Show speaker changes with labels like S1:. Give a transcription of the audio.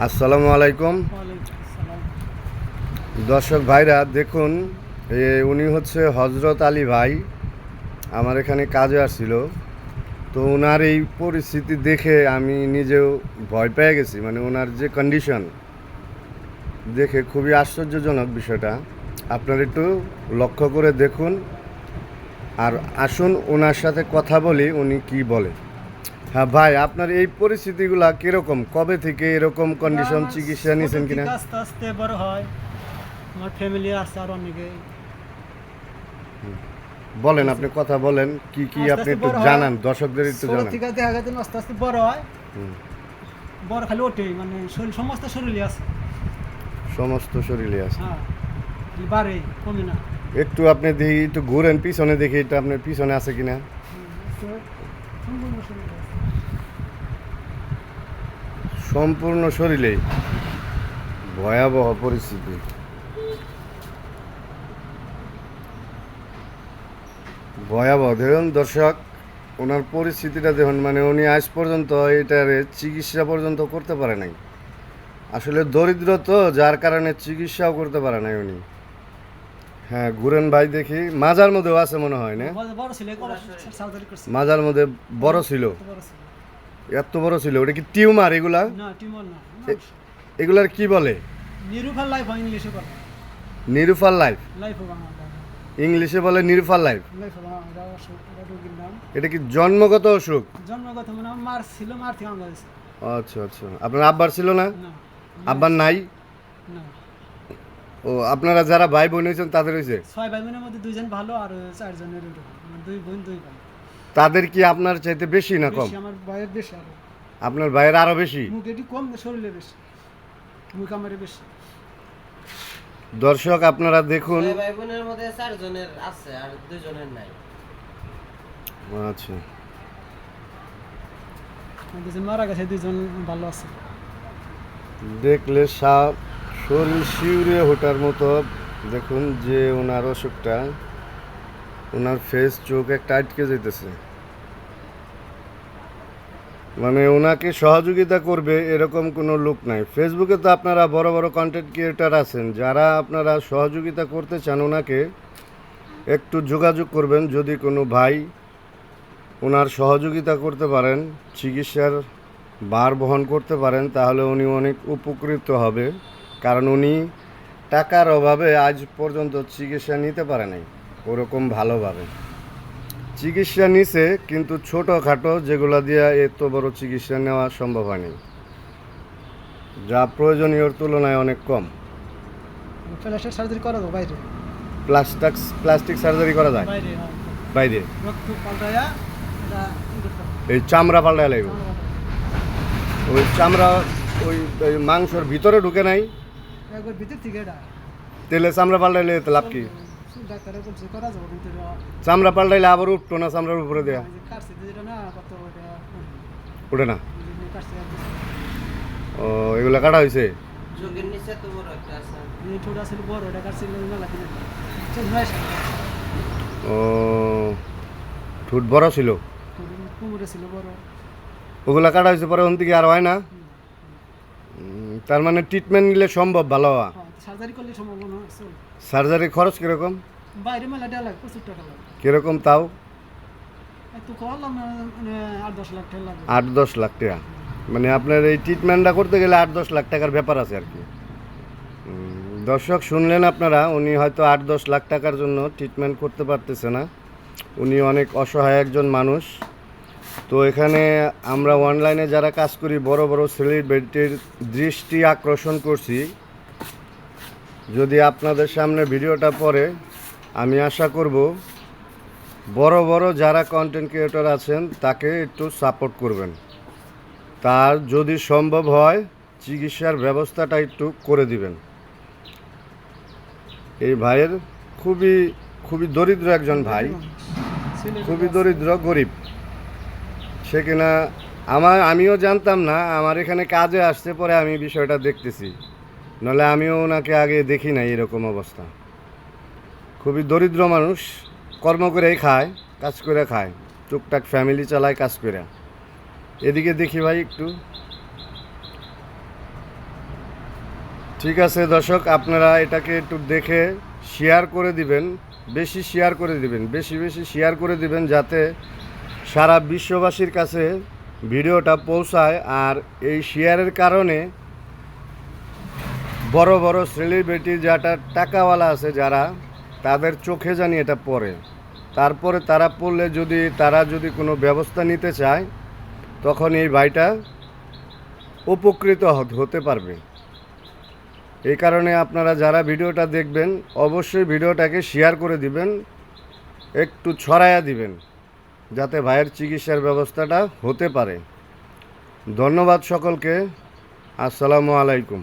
S1: আসসালামু আলাইকুম। দর্শক ভাইরা দেখুন এ, উনি হচ্ছে হজরত আলী ভাই আমার এখানে কাজে আসছিল। তো ওনার এই পরিস্থিতি দেখে আমি নিজেও ভয় পেয়ে গেছি মানে ওনার যে কন্ডিশন দেখে খুবই আশ্চর্যজনক বিষয়টা। আপনারা একটু লক্ষ্য করে দেখুন আর আসুন ওনার সাথে কথা বলি উনি কি বলে। হ্যাঁ ভাই আপনার এই পরিস্থিতিগুলা কীরকম? কবে থেকে এরকম কন্ডিশন চিকিৎসা নিয়েছেন কিনা?
S2: আস্তে আস্তে বড় হয়। আমার ফ্যামিলি আছে আর অনেকে।
S1: বলেন আপনি কথা বলেন কি কি আপনি একটু জানান দর্শকদের একটু জানান।
S2: থেকে দেখা গেছে আস্তে আস্তে বড় হয়। বড় খালি ওঠে মানে শরীর সমস্ত শরীরে আছে।
S1: সমস্ত শরীরে আছে।
S2: হ্যাঁ বাড়ে কমে না।
S1: একটু আপনি দেখি একটু ঘুরেন পিছনে দেখি এটা আপনার পিছনে আছে কিনা?
S2: সম্পূর্ণ শরীরে
S1: ভয়াবহ পরিস্থিতি। ভয়াবহ। দেখুন দর্শক ওনার পরিস্থিতিটা দেখুন মানে উনি আজ পর্যন্ত এটার চিকিৎসা পর্যন্ত করতে পারে নাই। আসলে দরিদ্র তো যার কারণে চিকিৎসাও করতে পারে নাই উনি। হ্যাঁ ঘুরেন ভাই দেখি। মাজার মধ্যেও আছে মনে হয় না? মাজার মধ্যে বড় ছিল।
S2: এত বড় ছিল
S1: ওটা কি টিউমার এগুলা?
S2: না টিউমার না
S1: এগুলার কি বলে?
S2: নিরুফাল লাইফ হয় ইংলিশে বলে।
S1: নিরুফাল লাইফ?
S2: লাইফ
S1: ইংলিশে বলে নিরুফাল লাইফ।
S2: এটা
S1: কি জন্মগত অসুখ?
S2: জন্মগত মানে মার ছিল মার থেকে আমরা
S1: আচ্ছা আচ্ছা। আপনার আব্বার ছিল না?
S2: না।
S1: আব্বার নাই?
S2: না।
S1: ও আপনারা যারা ভাই বোন হয়েছেন তাদের হয়েছে?
S2: ছয় ভাই বোনের মধ্যে দুইজন ভালো আর চারজনের মানে দুই বোন দুই ভাই।
S1: তাদের কি আপনার চাইতে বেশি না কম?
S2: বেশি আমার ভাইয়ের বেশি আরও।
S1: আপনার ভাইয়ের আরও বেশি?
S2: মুখ এটি কম শরীরে বেশি। মুখ আমার বেশি।
S1: দর্শক আপনারা দেখুন।
S3: ছয় ভাই বোনের মধ্যে চারজনের আছে আর দুজনের নাই।
S1: আচ্ছা।
S2: দুজন মারা গেছে দুজন ভালো আছে।
S1: দেখলে সাপ শরীর শিউরে ওঠার মতো। দেখুন যে ওনার অসুখটা। ওনার ফেস চোখ একটা আটকে যেতেছে মানে ওনাকে সহযোগিতা করবে এরকম কোনো লোক নাই। ফেসবুকে তো আপনারা বড় বড় কন্টেন্ট ক্রিয়েটার আছেন। যারা আপনারা সহযোগিতা করতে চান ওনাকে, একটু যোগাযোগ করবেন। যদি কোনো ভাই ওনার সহযোগিতা করতে পারেন, চিকিৎসার ভার বহন করতে পারেন, তাহলে উনি অনেক উপকৃত হবে। কারণ উনি টাকার অভাবে আজ পর্যন্ত চিকিৎসা নিতে পারে নাই। ওরকম ভালোভাবে। চিকিৎসা নিছে কিন্তু ছোটোখাটো যেগুলো দিয়ে এত বড় চিকিৎসা নেওয়া সম্ভব হয়নি। যা প্রয়োজনীয়র তুলনায় অনেক কম।
S2: ফ্ল্যাশের সার্জারি করা যাবে বাইরে।
S1: প্লাস্টিক প্লাস্টিক সার্জারি করা যায়?
S2: বাইরে।
S1: এই চামড়া পাল্টায় লাগবে। ওই চামড়া ওই মাংসর ভিতরে ঢুকে নাই। তেলে চামড়া পাল্টাইলে লাভ কি?
S2: ডাক্তারে বলছে করা যাবে কিন্তু
S1: চামড়া পাল্টাইলে আবার উঠতো না চামড়ার উপরে দেয়া?
S2: কাটছে যেটা না কত ওটা
S1: উঠে না। ও এগুলা কাটা হয়েছে
S3: চোখের নিচে তো বড় একটা আছে।
S2: এই ছোটা ছিল বড় এটা কাটছিল মেলা কিনে
S1: ও ঠুট বড় ছিল?
S2: কুমড়ে ছিল বড়
S1: ওগুলা কাটা হয়েছে পরে ওন থেকে আর হয় না? তার মানে ট্রিটমেন্ট নিলে সম্ভব ভালো হওয়া?
S2: সার্জারি করলে সম্ভাবনা চল
S1: সার্জারি খরচ কীরকম?
S2: বাইরে মেলা দেওয়া লাগে প্রচুর টাকা লাগে
S1: কীরকম তাও?
S2: একটু করলাম মানে আট দশ লাখ টাকা লাগে
S1: আট দশ লাখ টাকা। মানে আপনার এই ট্রিটমেন্টটা করতে গেলে আট দশ লাখ টাকার ব্যাপার আছে আর কি। দর্শক শুনলেন আপনারা উনি হয়তো আট দশ লাখ টাকার জন্য ট্রিটমেন্ট করতে পারতেছে না। উনি অনেক অসহায় একজন মানুষ। তো এখানে আমরা অনলাইনে যারা কাজ করি বড় বড় সেলিব্রিটির দৃষ্টি আকর্ষণ করছি। যদি আপনাদের সামনে ভিডিওটা পড়ে, আমি আশা করব বড় বড় যারা কন্টেন্ট ক্রিয়েটর আছেন, তাকে একটু সাপোর্ট করবেন। তার যদি সম্ভব হয়, চিকিৎসার ব্যবস্থাটা একটু করে দিবেন। এই ভাইয়ের খুবই খুবই দরিদ্র একজন ভাই, খুবই দরিদ্র, গরিব। সে কিনা আমার, আমিও জানতাম না, আমার এখানে কাজে আসতে পরে আমি বিষয়টা দেখতেছি। নাহলে আমিও ওনাকে আগে দেখি নাই এরকম অবস্থা। খুবই দরিদ্র মানুষ, কর্ম করেই খায়, কাজ করে খায়, টুকটাক ফ্যামিলি চালায়, কাজ করে। এদিকে দেখি ভাই একটু। ঠিক আছে দর্শক, আপনারা এটাকে একটু দেখে শেয়ার করে দিবেন, বেশি শেয়ার করে দিবেন, বেশি বেশি শেয়ার করে দিবেন যাতে সারা বিশ্ববাসীর কাছে ভিডিওটা পৌঁছায় আর এই শেয়ারের কারণে বড় বড় সেলিব্রিটি যাটা টাকাওয়ালা আছে যারা, তাদের চোখে জানি এটা পড়ে। তারপরে তারা পড়লে যদি, তারা যদি কোনো ব্যবস্থা নিতে চায়, তখন এই ভাইটা উপকৃত হতে পারবে। এই কারণে আপনারা যারা ভিডিওটা দেখবেন, অবশ্যই ভিডিওটাকে শেয়ার করে দিবেন, একটু ছড়ায়া দিবেন, যাতে ভাইয়ের চিকিৎসার ব্যবস্থাটা হতে পারে। ধন্যবাদ সকলকে। আসসালামু আলাইকুম।